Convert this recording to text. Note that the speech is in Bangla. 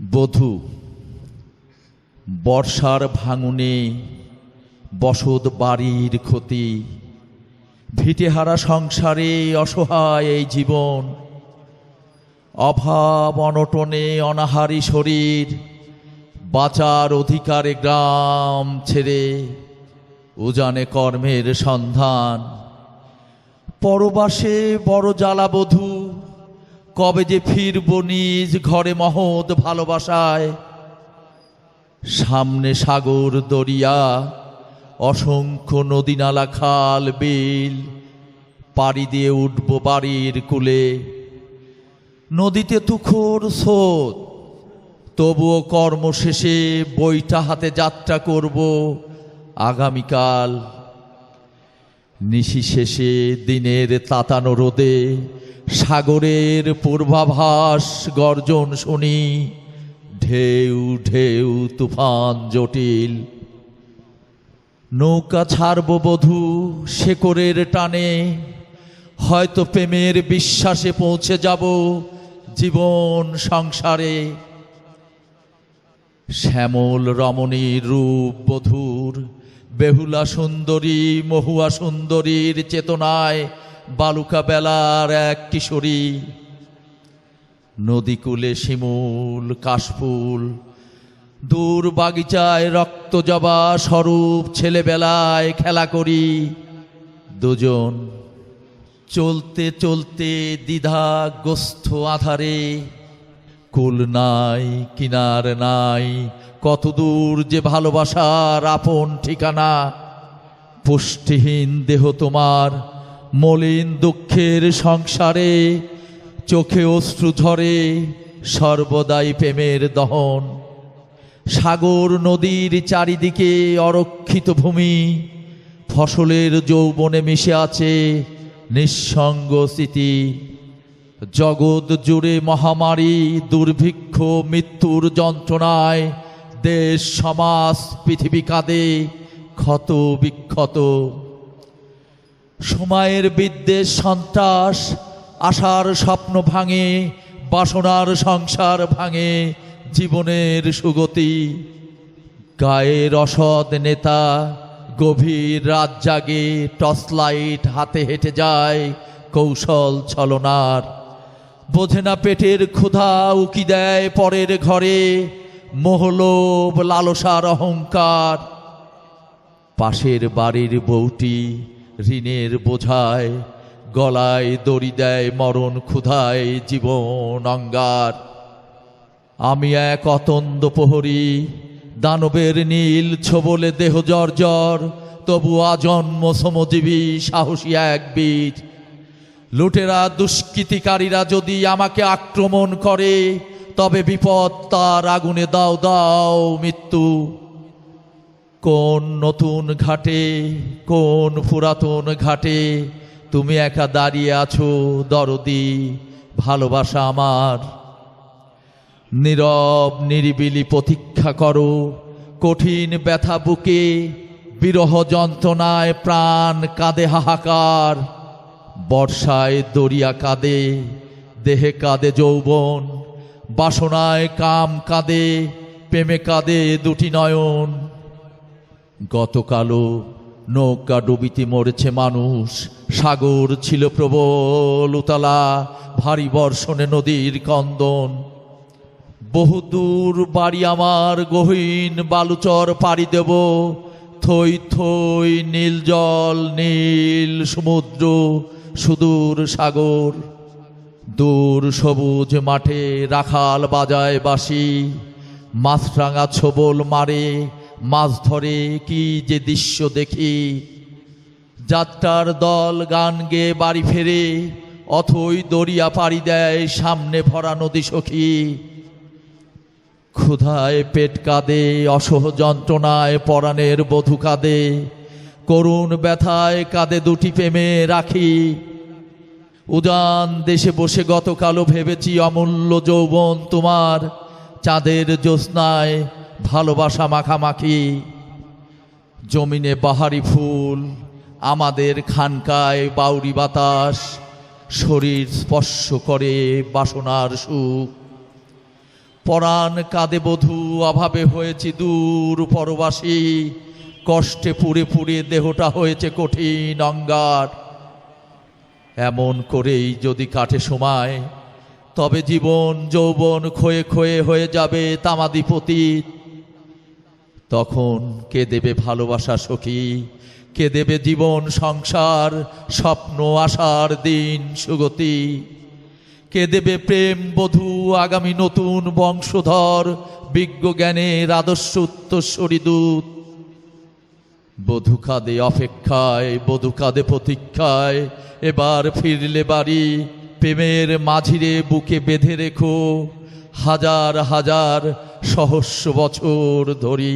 বধূ, বর্ষার ভাঙনে, বসত বাড়ির ক্ষতি, ভিটেহারা সংসারে অসহায় এই জীবন, অভাব অনটনে অনাহারী শরীর, বাঁচার অধিকারে গ্রাম ছেড়ে উজানে কর্মের সন্ধান, পরবাসে বড় জ্বালাবধূ কবে যে ফিরব নিজ ঘরে মহৎ ভালোবাসায়? সামনে সাগর, দরিয়া, অসংখ্য নদীনালা, খাল, বিল, পাড়ি দিয়ে উঠব বাড়ির কুলে। নদীতে তুখোর স্রোত, তবুও কর্মশেষে বইটা হাতে যাত্রা করব আগামীকাল। নিশি শেষে দিনের তাতানো রোদে সাগরের পূর্বাভাস গর্জন শুনি, ঢেউ ঢেউ তুফান জটিল। নৌকা ছাড়ব বধূ শেকরের টানে, হয়তো প্রেমের বিশ্বাসে পৌঁছে যাব জীবন সংসারে। শ্যামল রমণীর রূপ বধূর, বেহুলা সুন্দরী, মহুয়া সুন্দরীর চেতনায় বালুকা বেলার এক কিশোরী। নদীকূলে শিমুল, কাশফুল, দূর বাগিচায় রক্ত জবা স্বরূপ ছেলেবেলায় খেলা করি। দুজন চলতে চলতে দ্বিধাগ্রস্ত আধারে, কুল নাই, কিনার নাই, কত দূর যে ভালোবাসার আপন ঠিকানা, পুষ্টিহীন দেহ তোমার মলিন দুঃখের সংসারে, চোখে অশ্রু ঝরে, সর্বদাই প্রেমের দহন। সাগর নদীর চারিদিকে অরক্ষিত ভূমি, ফসলের যৌবনে মিশে আছে নিঃসঙ্গ স্মৃতি। জগৎ জুড়ে মহামারী, দুর্ভিক্ষ, মৃত্যুর যন্ত্রণায় দেশ, সমাজ, পৃথিবী কাঁদে ক্ষত বিক্ষত। সময়ের বিদ্বেষ সন্ত্রাস, আশার স্বপ্ন ভাঙে, বাসনার সংসার ভাঙে, জীবনের সুগতি। গায়ের অসৎ নেতা, গভীর রাত জাগে, টর্চ লাইট হাতে হেঁটে যায়, কৌশল ছলনার। বোঝে না পেটের ক্ষুধা উকি দেয় পরের ঘরে, মোহলোভ লালসার অহংকার। পাশের বাড়ির বউটি ঋণের বোঝায়, গলায় দড়ি দেয়, মরণ ক্ষুধায় জীবন অঙ্গার। আমি এক অতন্দ প্রহরী, দানবের নীল ছোবলে দেহ জর্জর, তবু আজন্ম সমজীবী, সাহসী এক বীর। লুটেরা, দুষ্কৃতিকারীরা যদি আমাকে আক্রমণ করে, তবে বিপদ তার আগুনে দাও দাও মৃত্যু। কোন নতুন ঘাটে, কোন পুরাতন ঘাটে তুমি একা দাঁড়িয়ে আছো, দরদি, ভালোবাসা আমার? নীরব, নিরিবিলি প্রতীক্ষা করো, কঠিন ব্যথা বুকে, বিরহ যন্ত্রণায় প্রাণ কাঁদে হাহাকার। বর্ষায় দরিয়া কাঁদে, দেহে কাঁদে যৌবন, বাসনায় কাম কাঁদে, প্রেমে কাঁদে দুটি নয়ন। গতকালও নৌকা ডুবিতে মরেছে মানুষ। সাগর ছিল প্রবল, উতালা, ভারী বর্ষণে নদীর কন্দন বহুদূর বাড়ি আমার গহীন বালুচর পাড়ি দেব। থই থই নীল জল, নীল সমুদ্র, সুদূর সাগর। দূর সবুজ মাঠে রাখাল বাজায় বাসি মাছরাঙা ছোবল মারে মাছ ধরে কি যে দৃশ্য দেখি? যাত্রার দল গান গেয়ে বাড়ি ফেরে, অথই দরিয়া পাড়ি দেয় সামনে ভরা নদী সখী। ক্ষুধায় পেট কাঁদে, অসহ যন্ত্রণায় পরাণের বধূ কাঁদে, করুণ ব্যথায় কাঁদে দুটি প্রেমে রাখি। উদান দেশে বসে গতকালও ভেবেছি অমূল্য যৌবন তোমার, চাঁদের জ্যোৎস্নায় ভালোবাসা মাখামাখি, জমিনে বাহারি ফুল, আমাদের খানকায় বাউরি বাতাস, শরীর স্পর্শ করে বাসনার সুখ। পরাণ কাঁদে বধূ, অভাবে হয়েছি দূর পরবাসী, কষ্টে পুড়ে পুড়ে দেহটা হয়েছে কঠিন অঙ্গার। এমন করেই যদি কাটে সময়, তবে জীবন যৌবন ক্ষয়ে ক্ষয়ে হয়ে যাবে তামাদিপতি তখন কে দেবে ভালোবাসা সখী? কে দেবে জীবন, সংসার, স্বপ্ন, আশার দিন, সুগতি? কে দেবে প্রেম, বধূ, আগামী নতুন বংশধর, বিজ্ঞ জ্ঞানের আদর্শ উত্তরস্বরী বধূ কাঁদে অপেক্ষায়, বধূ কাঁদে প্রতীক্ষায়, এবার ফিরলে বাড়ি, প্রেমের মাঝিরে বুকে বেঁধে রেখো। হাজার হাজার সহস্র বছর ধরি